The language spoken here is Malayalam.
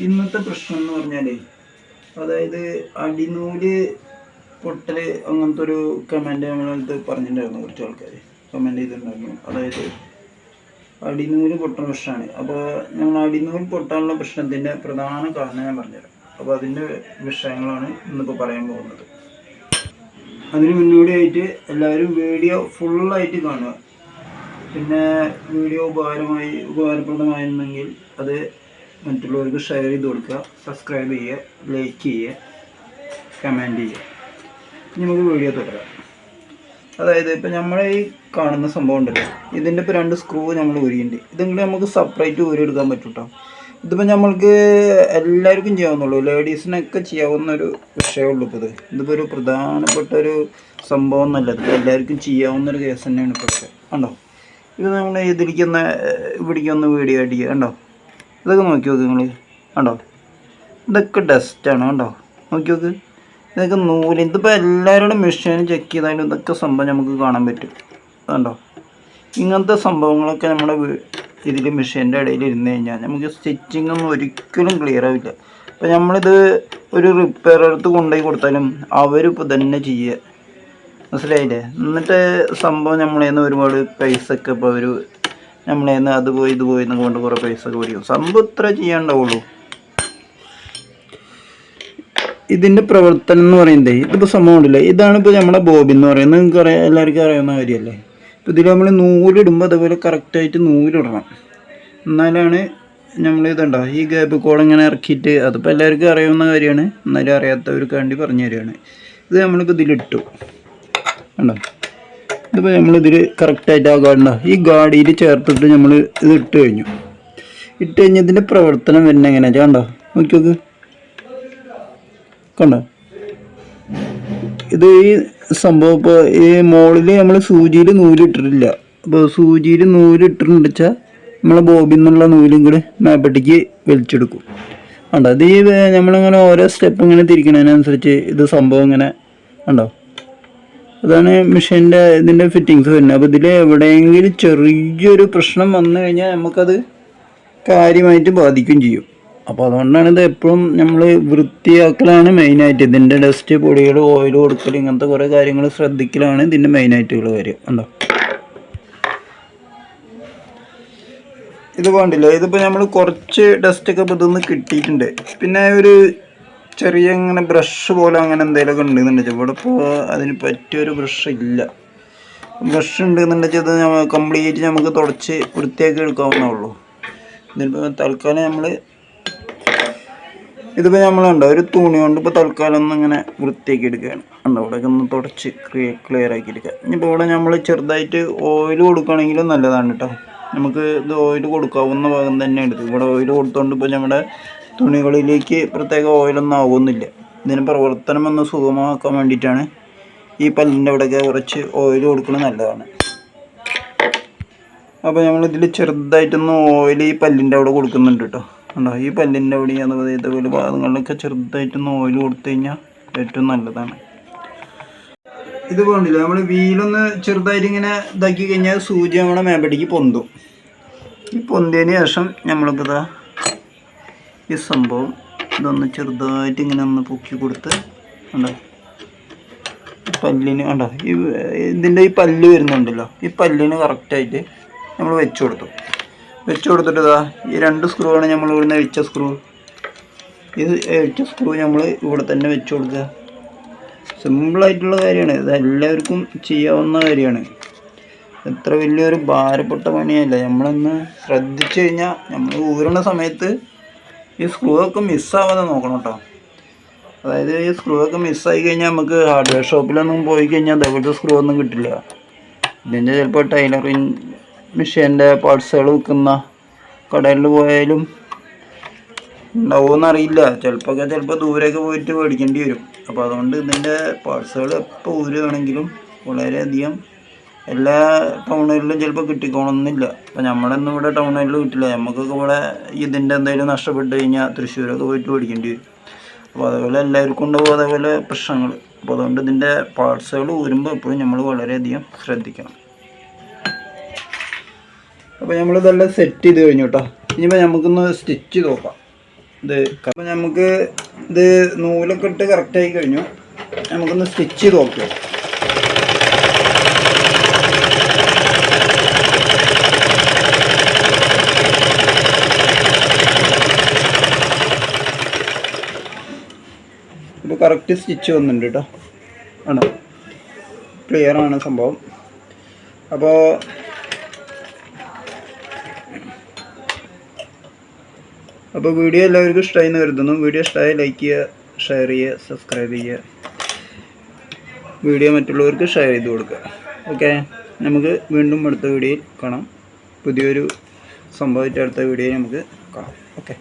ഇന്നത്തെ പ്രശ്നം എന്ന് പറഞ്ഞാലേ അതായത് അടിനൂൽ പൊട്ടൽ അങ്ങനത്തെ ഒരു കമന്റ് നമ്മളടുത്ത് പറഞ്ഞിട്ടുണ്ടായിരുന്നു കുറച്ച് ആൾക്കാർ കമന്റ് ചെയ്തിട്ടുണ്ടായിരുന്നു. അതായത് അടിനൂൽ പൊട്ടുന്ന പ്രശ്നമാണ്. അപ്പോൾ ഞങ്ങൾ അടിനൂൽ പൊട്ടാനുള്ള പ്രശ്നത്തിന്റെ പ്രധാന കാരണം ഞാൻ പറഞ്ഞുതരാം. അപ്പോൾ അതിന്റെ വിഷയങ്ങളാണ് ഇന്നിപ്പോൾ പറയാൻ പോകുന്നത്. അതിന് മുന്നോടിയായിട്ട് എല്ലാവരും വീഡിയോ ഫുള്ളായിട്ട് കാണുക. പിന്നെ വീഡിയോ ഉപകാരമായി ഉപകാരപ്രദമായിരുന്നെങ്കിൽ അത് മറ്റുള്ളവർക്ക് ഷെയർ ചെയ്ത് കൊടുക്കുക സബ്സ്ക്രൈബ് ചെയ്യുക ലൈക്ക് ചെയ്യുക കമന്റ് ചെയ്യുക. നമുക്ക് വീഡിയോ തുടരാം. അതായത് ഇപ്പം നമ്മൾ ഈ കാണുന്ന സംഭവം ഉണ്ടല്ലോ. ഇതിന്റെ ഇപ്പോൾ രണ്ട് സ്ക്രൂ നമ്മൾ ഊരിയുണ്ട്. ഇതെങ്കിലും നമുക്ക് സെപ്പറേറ്റ് ഊരിയെടുക്കാൻ പറ്റും കേട്ടോ ഇതിപ്പോൾ നമ്മൾക്ക് എല്ലാവർക്കും ചെയ്യാവുന്നുള്ളൂ ലേഡീസിനൊക്കെ ചെയ്യാവുന്ന ഒരു വിഷയമുള്ളൂ ഇപ്പോൾ ഇത്. ഇതിപ്പോൾ ഒരു പ്രധാനപ്പെട്ട ഒരു സംഭവം എന്നല്ല. എല്ലാവർക്കും ചെയ്യാവുന്ന ഒരു കേസ് തന്നെയാണ് ഇപ്പോൾ കണ്ടോ? ഇത് നമ്മൾ ഇതിലേക്കൊന്ന് ഇവിടേക്കൊന്ന് വീഡിയോ അടിക്കുക കണ്ടോ? ഇതൊക്കെ നോക്കി നോക്ക് നിങ്ങൾ കണ്ടോ? ഇതൊക്കെ ഡസ്റ്റാണ് കണ്ടോ? നോക്കി നോക്ക്. ഇതൊക്കെ നൂൽ. ഇതിപ്പോൾ എല്ലാവരുടെ മെഷീൻ ചെക്ക് ചെയ്താലും ഇതൊക്കെ സംഭവം നമുക്ക് കാണാൻ പറ്റും. കണ്ടോ? ഇങ്ങനത്തെ സംഭവങ്ങളൊക്കെ നമ്മുടെ ഇതിൽ മെഷീന്റെ ഇടയിൽ ഇരുന്ന് കഴിഞ്ഞാൽ നമുക്ക് സ്റ്റിച്ചിങ് ഒന്നും ഒരിക്കലും ക്ലിയർ ആവില്ല. അപ്പോൾ നമ്മളിത് ഒരു റിപ്പയർ അടുത്ത് കൊണ്ടുപോയി കൊടുത്താലും അവരിപ്പോൾ തന്നെ ചെയ്യുക മനസ്സിലായില്ലേ? എന്നിട്ട് സംഭവം നമ്മളേന്ന് ഒരുപാട് പൈസ ഒക്കെ ഇപ്പോൾ അവർ നമ്മളെ നിന്ന് അത് പോയി ഇത് പോയി എന്നൊക്കെ കൊണ്ട് കുറേ പൈസ ഒക്കെ മേടിക്കും സംഭവം ഇത്ര ചെയ്യാണ്ടാവുള്ളൂ. ഇതിന്റെ പ്രവർത്തനം എന്ന് പറയുന്നത് ഇതിപ്പോൾ സംഭവം ഉണ്ടല്ലേ. ഇതാണ് ഇപ്പോൾ നമ്മുടെ ബോബി എന്ന് പറയുന്നത്. നിങ്ങൾക്ക് അറിയാം എല്ലാവർക്കും അറിയാവുന്ന കാര്യമല്ലേ? ഇപ്പോൾ ഇതിൽ നമ്മൾ നൂലിടുമ്പോൾ അതുപോലെ കറക്റ്റായിട്ട് നൂലിടണം എന്നാലാണ് നമ്മൾ ഇതുണ്ടോ? ഈ ഗ്യാപ്പ് കോൾ ഇങ്ങനെ ഇറക്കിയിട്ട് അതിപ്പോൾ എല്ലാവർക്കും അറിയാവുന്ന കാര്യമാണ്. എന്നാലും അറിയാത്തവർക്ക് വേണ്ടി പറഞ്ഞു തരികയാണ് ഇത് നമ്മളിപ്പോൾ ഇതിലിട്ടു. കണ്ടോ? ഇതിപ്പോൾ നമ്മളിതിൽ കറക്റ്റായിട്ട് ആ ഗാഡിണ്ടോ ഈ ഗാഡിയിൽ ചേർത്തിട്ട് നമ്മൾ ഇത് ഇട്ട് കഴിഞ്ഞു. ഇട്ട് കഴിഞ്ഞതിന്റെ പ്രവർത്തനം വരുന്ന എങ്ങനെയാ? കണ്ടോ? നോക്കി നോക്ക് കണ്ടോ? ഇത് ഈ സംഭവം ഇപ്പോൾ ഈ മോളിൽ നമ്മൾ സൂചിയിൽ നൂലിട്ടിട്ടില്ല അപ്പോൾ സൂചിയിൽ നൂലിട്ടിട്ടുണ്ട് വെച്ചാൽ നമ്മളെ ബോബിൽ നിന്നുള്ള നൂലും കൂടി മേപ്പട്ടിക്ക് വലിച്ചെടുക്കും. കണ്ടോ? അത് ഈ നമ്മളിങ്ങനെ ഓരോ സ്റ്റെപ്പ് ഇങ്ങനെ തിരിക്കുന്നതിനനുസരിച്ച് ഇത് സംഭവം ഇങ്ങനെ കണ്ടോ? അതാണ് മെഷീന്റെ ഇതിന്റെ ഫിറ്റിങ്സ് വരുന്നത്. അപ്പോൾ ഇതിൽ എവിടെയെങ്കിലും ചെറിയൊരു പ്രശ്നം വന്നു കഴിഞ്ഞാൽ നമുക്കത് കാര്യമായിട്ട് ബാധിക്കുകയും ചെയ്യും. അപ്പോൾ അതുകൊണ്ടാണ് ഇത് എപ്പോഴും നമ്മൾ വൃത്തിയാക്കലാണ് മെയിനായിട്ട് ഇതിന്റെ ഡസ്റ്റ് പൊടികൾ ഓയിൽ കൊടുക്കൽ ഇങ്ങനത്തെ കുറേ കാര്യങ്ങൾ ശ്രദ്ധിക്കലാണ് ഇതിന്റെ മെയിനായിട്ടുള്ള കാര്യം. ഉണ്ടോ ഇത് വേണ്ടില്ല ഇതിപ്പോൾ നമ്മൾ കുറച്ച് ഡസ്റ്റൊക്കെ ഇപ്പോൾ ഇതൊന്ന് കിട്ടിയിട്ടുണ്ട്. പിന്നെ ഒരു ചെറിയ ഇങ്ങനെ ബ്രഷ് പോലെ അങ്ങനെ എന്തെങ്കിലുമൊക്കെ ഉണ്ടെന്നുണ്ടെങ്കിൽ ഇവിടെ ഇപ്പോൾ അതിന് പറ്റിയൊരു ബ്രഷ് ഇല്ല. ബ്രഷ് ഉണ്ടെന്നുണ്ടെങ്കിൽ അത് കംപ്ലീറ്റ് നമുക്ക് തുടച്ച് വൃത്തിയാക്കി എടുക്കാവുന്നേ ഇതിപ്പോൾ തൽക്കാലം നമ്മൾ ഇതിപ്പോൾ നമ്മളുണ്ട് ഒരു തുണി കൊണ്ട് ഇപ്പോൾ തൽക്കാലം ഒന്ന് ഇങ്ങനെ വൃത്തിയാക്കി എടുക്കുകയാണ്. ഉണ്ടോ ഇവിടെ ഒന്ന് തുടച്ച് ക്ലിയർ ആക്കി എടുക്കുക. ഇനിയിപ്പോൾ ഇവിടെ നമ്മൾ ചെറുതായിട്ട് ഓയിൽ കൊടുക്കുകയാണെങ്കിലും നല്ലതാണ് കേട്ടോ. നമുക്ക് ഇത് ഓയിൽ കൊടുക്കാവുന്ന ഭാഗം തന്നെയാണ് ഇത്. ഇവിടെ ഓയിൽ കൊടുത്തുകൊണ്ട് ഇപ്പോൾ നമ്മുടെ തുണികളിലേക്ക് പ്രത്യേക ഓയിലൊന്നും ആവുന്നില്ല. ഇതിന് പ്രവർത്തനം ഒന്ന് സുഗമമാക്കാൻ വേണ്ടിയിട്ടാണ് ഈ പല്ലിന്റെ അവിടെയൊക്കെ കുറച്ച് ഓയിൽ കൊടുക്കുന്നത് നല്ലതാണ്. അപ്പോൾ നമ്മളിതിൽ ചെറുതായിട്ടൊന്ന് ഓയിൽ ഈ പല്ലിന്റെ അവിടെ കൊടുക്കുന്നുണ്ട് കേട്ടോ. ഉണ്ടോ ഈ പല്ലിന്റെ അവിടെ അതുപോലെ ഇതേപോലെ ഭാഗങ്ങളിലൊക്കെ ചെറുതായിട്ടൊന്ന് ഓയിൽ കൊടുത്തു കഴിഞ്ഞാൽ ഏറ്റവും നല്ലതാണ്. ഇത് പോകണ്ടില്ല നമ്മൾ വീലൊന്ന് ചെറുതായിട്ട് ഇങ്ങനെ ഇതാക്കി കഴിഞ്ഞാൽ സൂചി നമ്മുടെ മേമ്പടിക്ക് പൊന്തും. ഈ പൊന്തിയതിന് ശേഷം ഇതാ ഈ സംഭവം ഇതൊന്ന് ചെറുതായിട്ട് ഇങ്ങനെ ഒന്ന് പൊക്കി കൊടുത്ത് ഉണ്ടോ പല്ലിന് ഉണ്ടോ ഈ ഇതിന്റെ ഈ പല്ല് വരുന്നുണ്ടല്ലോ. ഈ പല്ലിന് കറക്റ്റായിട്ട് നമ്മൾ വെച്ച് കൊടുത്തു. വെച്ച് കൊടുത്തിട്ട് ഇതാ ഈ രണ്ട് സ്ക്രൂ ആണ് നമ്മൾ ഇവിടുന്ന് എഴുച്ച സ്ക്രൂ ഇത് എഴുച്ച സ്ക്രൂ നമ്മൾ ഇവിടെ തന്നെ വെച്ച് കൊടുക്കുക. സിമ്പിളായിട്ടുള്ള കാര്യമാണ്. ഇത് എല്ലാവർക്കും ചെയ്യാവുന്ന കാര്യമാണ്. എത്ര വലിയൊരു ഭാരപ്പെട്ട പണിയല്ല. നമ്മളൊന്ന് ശ്രദ്ധിച്ചു കഴിഞ്ഞാൽ നമ്മൾ ഊരണ സമയത്ത് ഈ സ്ക്രൂ ഒക്കെ മിസ്സാവാതെ നോക്കണം കേട്ടോ അതായത് ഈ സ്ക്രൂ ഒക്കെ മിസ്സായി കഴിഞ്ഞാൽ നമുക്ക് ഹാർഡ്വെയർ ഷോപ്പിലൊന്നും പോയി കഴിഞ്ഞാൽ അതേപോലത്തെ സ്ക്രൂ ഒന്നും കിട്ടില്ല. ഇതിന്റെ ചിലപ്പോൾ ടൈലറിങ് മെഷീന്റെ പാർട്സുകൾ വിൽക്കുന്ന കടയിൽ പോയാലും ഉണ്ടാവുമെന്ന് അറിയില്ല ചിലപ്പോൾ ചിലപ്പോൾ ദൂരെയൊക്കെ പോയിട്ട് മേടിക്കേണ്ടി വരും. അപ്പോൾ അതുകൊണ്ട് ഇതിന്റെ പാർട്സുകൾ എപ്പോൾ ഊരുകയാണെങ്കിലും വളരെയധികം എല്ലാ ടൗണുകളിലും ചിലപ്പോൾ കിട്ടിക്കോണമെന്നില്ല അപ്പോൾ നമ്മളൊന്നും ഇവിടെ ടൗണുകളിൽ കിട്ടില്ല. നമുക്കൊക്കെ ഇവിടെ ഇതിന്റെ എന്തെങ്കിലും നഷ്ടപ്പെട്ട് കഴിഞ്ഞാൽ തൃശ്ശൂരൊക്കെ പോയിട്ട് മേടിക്കേണ്ടി വരും. അപ്പോൾ അതേപോലെ എല്ലാവർക്കും ഉണ്ടാവും അതേപോലെ പ്രശ്നങ്ങൾ അപ്പോൾ അതുകൊണ്ട് ഇതിന്റെ പാർട്സുകൾ ഊരുമ്പോൾ എപ്പോഴും നമ്മൾ വളരെയധികം ശ്രദ്ധിക്കണം. അപ്പോൾ നമ്മളിതെല്ലാം സെറ്റ് ചെയ്ത് കഴിഞ്ഞു കേട്ടോ ഇനിയിപ്പോൾ നമുക്കൊന്ന് സ്റ്റിച്ച് നോക്കാം. ഇത് അപ്പോൾ നമുക്ക് ഇത് നൂലൊക്കെ ഇട്ട് കറക്റ്റായി കഴിഞ്ഞു. നമുക്കൊന്ന് സ്റ്റിച്ച് നോക്കാം. കറക്റ്റ് സ്റ്റിച്ച് വന്നിട്ടുണ്ട് കേട്ടോ ആണോ. ക്ലിയർ ആണ് സംഭവം. അപ്പോൾ അപ്പോൾ വീഡിയോ എല്ലാവർക്കും ഇഷ്ടമായി എന്ന് കരുതുന്നു. വീഡിയോ ഇഷ്ടമായി ലൈക്ക് ചെയ്യുക ഷെയർ ചെയ്യുക സബ്സ്ക്രൈബ് ചെയ്യുക. വീഡിയോ മറ്റുള്ളവർക്ക് ഷെയർ ചെയ്ത് കൊടുക്കുക. ഓക്കെ നമുക്ക് വീണ്ടും അടുത്ത വീഡിയോയിൽ കാണാം. പുതിയൊരു സംഭവിച്ച അടുത്ത വീഡിയോയിൽ നമുക്ക് കാണാം. ഓക്കെ